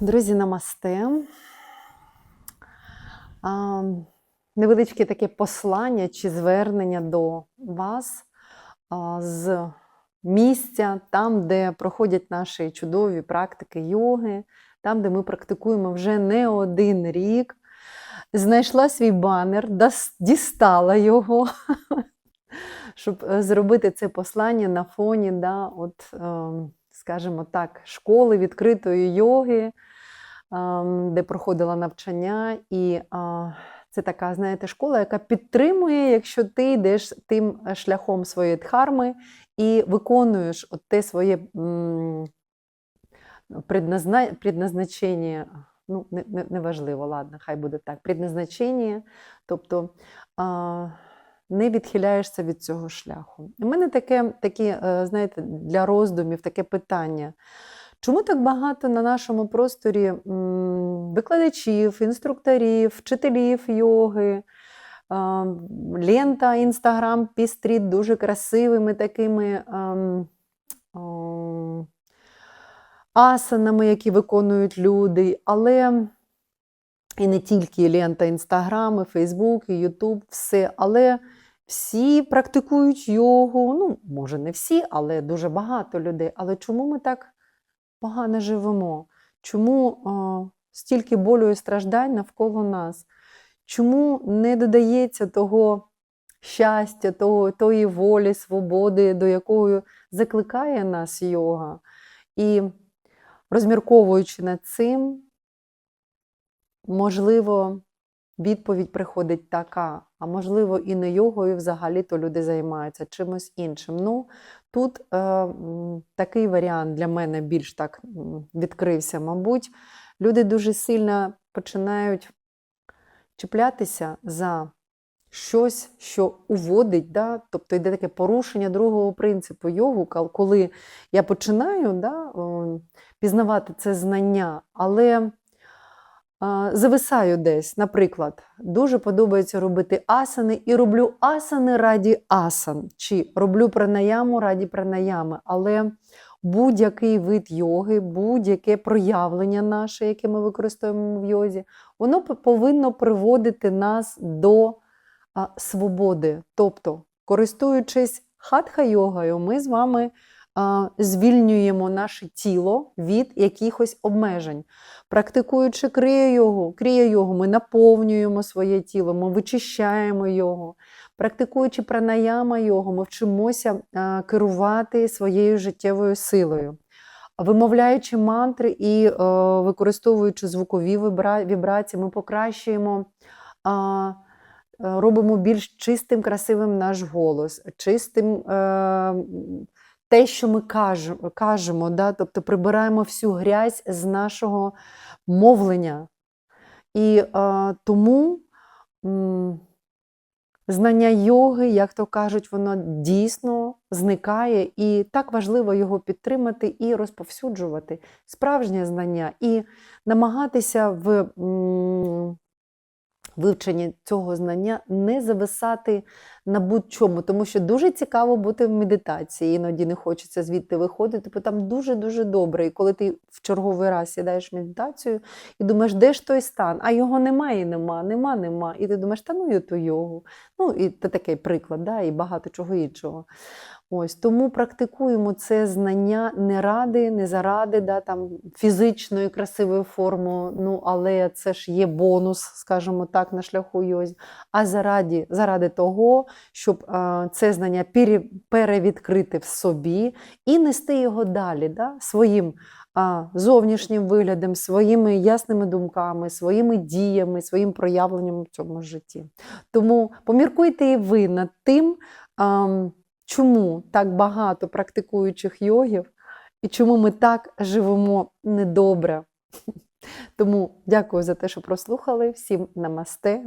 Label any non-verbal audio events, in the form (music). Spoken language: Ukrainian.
Друзі, намасте. А, невеличке таке послання чи звернення до вас з місця, там, де проходять наші чудові практики йоги, там, де ми практикуємо вже не один рік. Знайшла свій банер, дістала його, (laughs) щоб е, зробити це послання на фоні, да, от, ем, скажімо так, школи відкритої йоги, ем, де проходила навчання. І це така, знаєте, школа, яка підтримує, якщо ти йдеш тим е, шляхом своєї дхарми і виконуєш от те своє предназначення. Ну, не, не, неважливо, ладно, хай буде так. Предназначення, тобто не відхиляєшся від цього шляху. У мене таке, таке, е, знаєте, для роздумів таке питання. Чому так багато на нашому просторі викладачів, інструкторів, вчителів йоги? Лента, інстаграм пістріт дуже красивими такими ам, асанами, які виконують люди, але і не тільки лента Інстаграм, і Фейсбук, і Ютуб, все, але всі практикують йогу. Ну, може, не всі, але дуже багато людей. Але чому ми так погано живемо? Чому а, стільки болю і страждань навколо нас? Чому не додається того щастя, того, тої волі, свободи, до якої закликає нас йога? І розмірковуючи над цим, можливо, відповідь приходить така, а можливо, і не йогою взагалі то люди займаються чимось іншим. Ну, тут е, такий варіант для мене більш так відкрився, мабуть. Люди дуже сильно починають чіплятися за щось, що уводить, да? тобто йде таке порушення другого принципу йогу, коли я починаю да, пізнавати це знання, але зависаю десь. Наприклад, дуже подобається робити асани, і роблю асани раді асан, чи роблю пранаяму раді пранаями, але будь-який вид йоги, будь-яке проявлення наше, яке ми використовуємо в йозі, воно повинно приводити нас до свободи. Тобто, користуючись хатха-йогою, ми з вами звільнюємо наше тіло від якихось обмежень. Практикуючи крія-йогу, крія-йогу, ми наповнюємо своє тіло, ми вичищаємо його. Практикуючи пранаяма йогу, ми вчимося керувати своєю життєвою силою. Вимовляючи мантри і е, використовуючи звукові вібра- вібрації, ми покращуємо, е, робимо більш чистим, красивим наш голос, чистим е, те, що ми кажемо, кажемо да? тобто прибираємо всю грязь з нашого мовлення. І е, тому м, знання йоги, як то кажуть, воно дійсно зникає, і так важливо його підтримати і розповсюджувати. Справжнє знання, і намагатися в м, вивченні цього знання не зависати на будь-чому, тому що дуже цікаво бути в медитації, іноді не хочеться звідти виходити, бо там дуже-дуже добре. І коли ти в черговий раз сідаєш в медитацію і думаєш, де ж той стан? А його немає і нема, нема, нема. І ти думаєш, та ну і ту йогу. Ну, і це такий приклад, да, і багато чого іншого. Ось тому практикуємо це знання не ради, не заради да, там, фізичної красивої форми, ну але це ж є бонус, скажімо так, на шляху йозі, а заради, заради того, щоб а, це знання пере, перевідкрити в собі і нести його далі, да, своїм а, зовнішнім виглядом, своїми ясними думками, своїми діями, своїм проявленням в цьому житті. Тому поміркуйте і ви над тим. ам, чому так багато практикуючих йогів і чому ми так живемо недобре. (laughs) Тому дякую за те, що прослухали. Всім намасте.